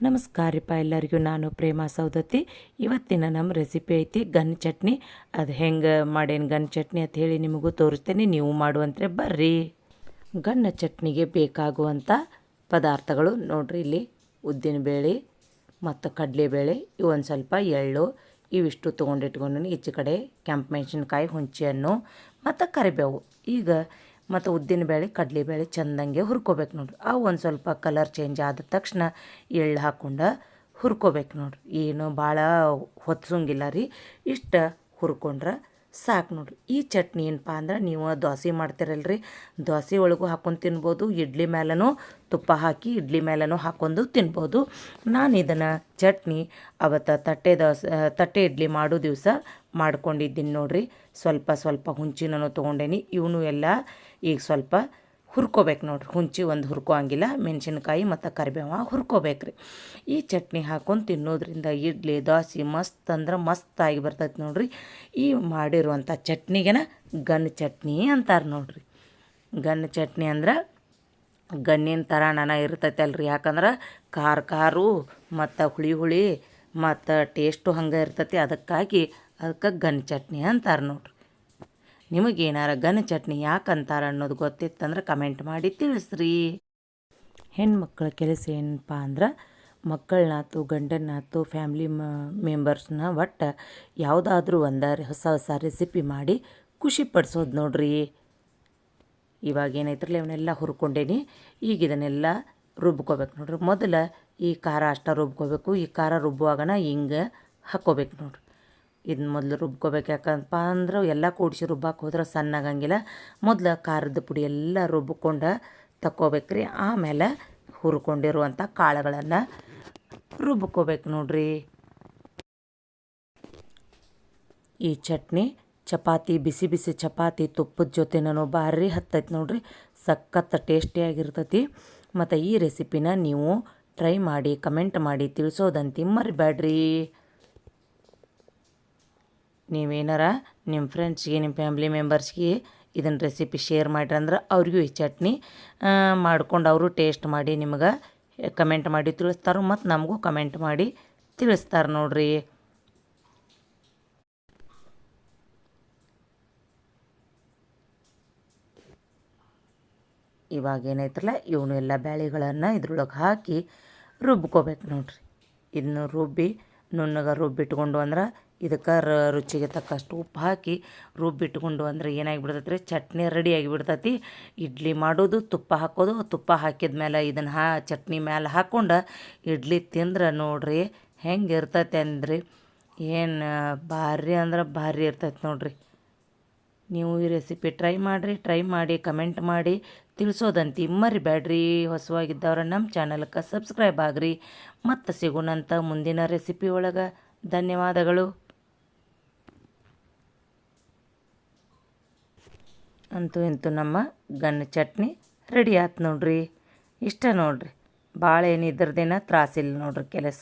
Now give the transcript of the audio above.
ನಮಸ್ಕಾರ ರೀಪ ಎಲ್ಲರಿಗೂ. ನಾನು ಪ್ರೇಮ ಸೌದತ್ತಿ. ಇವತ್ತಿನ ನಮ್ಮ ರೆಸಿಪಿ ಐತಿ ಗನ್ ಚಟ್ನಿ. ಅದು ಹೆಂಗೆ ಮಾಡೇನು ಗನ್ ಚಟ್ನಿ ಅಂತ ಹೇಳಿ ನಿಮಗೂ ತೋರಿಸ್ತೇನೆ. ನೀವು ಮಾಡುವಂತ್ರೆ ಬರ್ರಿ. ಗನ್ನ ಚಟ್ನಿಗೆ ಬೇಕಾಗುವಂಥ ಪದಾರ್ಥಗಳು ನೋಡಿರಿ ಇಲ್ಲಿ. ಉದ್ದಿನಬೇಳೆ ಮತ್ತು ಕಡಲೆಬೇಳೆ ಇವು ಒಂದು ಸ್ವಲ್ಪ ಎಳ್ಳು, ಇವಿಷ್ಟು ತೊಗೊಂಡಿಟ್ಕೊಂಡು ಈಚೆ ಕಡೆ ಕೆಂಪು ಮೆಣಸಿನ್ಕಾಯಿ ಹುಂಚಿಯನ್ನು ಮತ್ತು ಕರಿಬೇವು. ಈಗ ಮತ್ತು ಉದ್ದಿನ ಬೇಳೆ, ಕಡ್ಲೆ ಬೇಳೆ ಚೆಂದಂಗೆ ಹುರ್ಕೋಬೇಕು ನೋಡ್ರಿ. ಆ ಒಂದು ಸ್ವಲ್ಪ ಕಲರ್ ಚೇಂಜ್ ಆದ ತಕ್ಷಣ ಎಳ್ಳು ಹಾಕ್ಕೊಂಡು ಹುರ್ಕೋಬೇಕು ನೋಡ್ರಿ. ಏನು ಭಾಳ ಹೊತ್ಸೋಂಗಿಲ್ಲ ರೀ. ಇಷ್ಟು ಹುರ್ಕೊಂಡ್ರೆ ಸಾಕು ನೋಡ್ರಿ. ಈ ಚಟ್ನಿ ಏನಪ್ಪ ಅಂದ್ರೆ ನೀವು ದೋಸೆ ಮಾಡ್ತಿರಲ್ರಿ. ದೋಸೆ ಒಳಗೂ ಹಾಕೊಂಡು ತಿನ್ಬೋದು, ಇಡ್ಲಿ ಮೇಲೂ ತುಪ್ಪ ಹಾಕಿ ಇಡ್ಲಿ ಮೇಲೂ ಹಾಕೊಂಡು ತಿನ್ಬೋದು. ನಾನು ಇದನ್ನು ಚಟ್ನಿ ಅವತ್ತು ತಟ್ಟೆ ದೋಸೆ, ತಟ್ಟೆ ಇಡ್ಲಿ ಮಾಡೋ ದಿವಸ ಮಾಡ್ಕೊಂಡಿದ್ದೀನಿ ನೋಡ್ರಿ. ಸ್ವಲ್ಪ ಸ್ವಲ್ಪ ಹುಂಚಿನೂ ತೊಗೊಂಡೇನಿ, ಇವನು ಎಲ್ಲ ಈಗ ಸ್ವಲ್ಪ ಹುರ್ಕೋಬೇಕು ನೋಡ್ರಿ. ಹುಂಚಿ ಒಂದು ಹುರ್ಕೋಂಗಿಲ್ಲ, ಮೆಣಸಿನ್ಕಾಯಿ ಮತ್ತು ಕರಿಬೇವ ಹುರ್ಕೋಬೇಕು ರೀ ಈ ಚಟ್ನಿ ಹಾಕೊಂಡು ತಿನ್ನೋದ್ರಿಂದ ಇಡ್ಲಿ, ದೋಸೆ ಮಸ್ತ್ ಅಂದ್ರೆ ಮಸ್ತಾಗಿ ಬರ್ತೈತೆ ನೋಡ್ರಿ. ಈ ಮಾಡಿರುವಂಥ ಚಟ್ನಿಗೆನ ಗನ್ ಚಟ್ನಿ ಅಂತಾರೆ ನೋಡ್ರಿ. ಗನ್ ಚಟ್ನಿ ಅಂದ್ರೆ ಗಣ್ಣಿನ ಥರ ನನ ಇರ್ತೈತೆ ಅಲ್ರಿ ಯಾಕಂದ್ರೆ ಖಾರ ಖಾರು ಮತ್ತು ಹುಳಿ ಹುಳಿ ಮತ್ತು ಟೇಸ್ಟು ಹಂಗೆ ಇರ್ತೈತಿ. ಅದಕ್ಕಾಗಿ ಅದಕ್ಕೆ ಗನ್ ಚಟ್ನಿ ಅಂತಾರೆ ನೋಡ್ರಿ. ನಿಮಗೇನಾರ ಗನ್ ಚಟ್ನಿ ಯಾಕೆ ಅಂತಾರೆ ಅನ್ನೋದು ಗೊತ್ತಿತ್ತಂದ್ರೆ ಕಮೆಂಟ್ ಮಾಡಿ ತಿಳಿಸ್ರಿ. ಹೆಣ್ಮಕ್ಳ ಕೆಲಸ ಏನಪ್ಪ ಅಂದ್ರೆ ಮಕ್ಕಳನ್ನಾತು ಗಂಡನಾತು, ಫ್ಯಾಮ್ಲಿ ಮೆಂಬರ್ಸ್ನ ಒಟ್ಟು ಯಾವುದಾದ್ರೂ ಒಂದು ಹೊಸ ಹೊಸ ರೆಸಿಪಿ ಮಾಡಿ ಖುಷಿ ಪಡಿಸೋದು ನೋಡ್ರಿ. ಇವಾಗ ಏನೈತ್ರಲ್ಲ ಇವನ್ನೆಲ್ಲ ಹುರ್ಕೊಂಡೇನಿ. ಈಗ ಇದನ್ನೆಲ್ಲ ರುಬ್ಕೋಬೇಕು ನೋಡ್ರಿ. ಮೊದಲು ಈ ಖಾರ ಅಷ್ಟ ರುಬ್ಕೋಬೇಕು, ಈ ಖಾರ ರುಬ್ಬುವಾಗನ ಹಿಂಗೆ ಹಾಕ್ಕೋಬೇಕು ನೋಡ್ರಿ. ಇದನ್ನ ಮೊದಲು ರುಬ್ಕೋಬೇಕು. ಯಾಕಂತಪ್ಪ ಅಂದ್ರೆ ಎಲ್ಲ ಕೂಡಿಸಿ ರುಬ್ಬಕ್ಕೆ ಹೋದ್ರೆ ಸಣ್ಣಾಗಂಗಿಲ್ಲ. ಮೊದಲು ಖಾರದ ಪುಡಿ ಎಲ್ಲ ರುಬ್ಬಿಕೊಂಡು ತಕ್ಕೋಬೇಕು ರೀ ಆಮೇಲೆ ಹುರ್ಕೊಂಡಿರುವಂಥ ಕಾಳುಗಳನ್ನು ರುಬ್ಕೋಬೇಕು ನೋಡ್ರಿ. ಈ ಚಟ್ನಿ, ಚಪಾತಿ, ಬಿಸಿ ಬಿಸಿ ಚಪಾತಿ ತುಪ್ಪದ ಜೊತೆ ನಾನು ಭಾರಿ ಹತ್ತೈತೆ ನೋಡ್ರಿ. ಸಖತ್ತ ಟೇಸ್ಟಿಯಾಗಿರ್ತೈತಿ ಮತ್ತು ಈ ರೆಸಿಪಿನ ನೀವು ಟ್ರೈ ಮಾಡಿ, ಕಮೆಂಟ್ ಮಾಡಿ ತಿಳಿಸೋದಂತ ಮರಿಬೇಡ್ರಿ ನೀವೇನಾರ ನಿಮ್ಮ ಫ್ರೆಂಡ್ಸ್ಗೆ ನಿಮ್ಮ ಫ್ಯಾಮ್ಲಿ ಮೆಂಬರ್ಸ್ಗೆ ಇದನ್ನು ರೆಸಿಪಿ ಶೇರ್ ಮಾಡ್ರಂದ್ರೆ ಅವ್ರಿಗೂ ಈ ಚಟ್ನಿ ಮಾಡ್ಕೊಂಡು ಅವರು ಟೇಸ್ಟ್ ಮಾಡಿ ನಿಮ್ಗೆ ಕಮೆಂಟ್ ಮಾಡಿ ತಿಳಿಸ್ತಾರೆ ಮತ್ತು ನಮಗೂ ಕಮೆಂಟ್ ಮಾಡಿ ತಿಳಿಸ್ತಾರೆ ನೋಡ್ರಿ. ಇವಾಗ ಏನೈತ್ರಲ್ಲ ಇವನು ಎಲ್ಲ ಬ್ಯಾಳಿಗಳನ್ನು ಇದ್ರೊಳಗೆ ಹಾಕಿ ರುಬ್ಕೋಬೇಕು ನೋಡ್ರಿ. ಇದನ್ನು ರುಬ್ಬಿ ನುಣ್ಣಗೆ ರುಬ್ಬಿಟ್ಕೊಂಡು ಅಂದ್ರೆ ಇದಕ್ಕೆ ರುಚಿಗೆ ತಕ್ಕಷ್ಟು ಉಪ್ಪು ಹಾಕಿ ರುಬ್ಬಿಟ್ಕೊಂಡು ಅಂದರೆ ಏನಾಗಿಬಿಡ್ತೈತೆ ರೀ ಚಟ್ನಿ ರೆಡಿ ಆಗಿಬಿಡ್ತೈತಿ. ಇಡ್ಲಿ ಮಾಡೋದು, ತುಪ್ಪ ಹಾಕೋದು, ತುಪ್ಪ ಹಾಕಿದ ಮೇಲೆ ಇದನ್ನು ಹಾ, ಚಟ್ನಿ ಮೇಲೆ ಹಾಕ್ಕೊಂಡು ಇಡ್ಲಿ ತಿಂದ್ರೆ ನೋಡ್ರಿ ಹೆಂಗೆ ಇರ್ತೈತೆ ಅಂದ್ರಿ ಏನು ಭಾರಿ ಅಂದ್ರೆ ಭಾರಿ ಇರ್ತೈತೆ ನೋಡ್ರಿ. ನೀವು ಈ ರೆಸಿಪಿ ಟ್ರೈ ಮಾಡಿರಿ ಟ್ರೈ ಮಾಡಿ ಕಮೆಂಟ್ ಮಾಡಿ. ತಿಳಿಸೋದಂತಿ ಮರಿಬೇಡ್ರಿ ಹೊಸವಾಗಿದ್ದವ್ರ ನಮ್ಮ ಚಾನಲ್ಗೆ ಸಬ್ಸ್ಕ್ರೈಬ್ ಆಗ್ರಿ. ಮತ್ತು ಸಿಗೋಣಂತ ಮುಂದಿನ ರೆಸಿಪಿ ಒಳಗೆ. ಧನ್ಯವಾದಗಳು. ಅಂತೂ ಇಂತೂ ನಮ್ಮ ಗನ್ನ ಚಟ್ನಿ ರೆಡಿ ಆಯ್ತು ನೋಡ್ರಿ. ಇಷ್ಟ ನೋಡ್ರಿ. ಭಾಳ ಏನು ತ್ರಾಸಿಲ್ಲ ನೋಡ್ರಿ ಕೆಲಸ.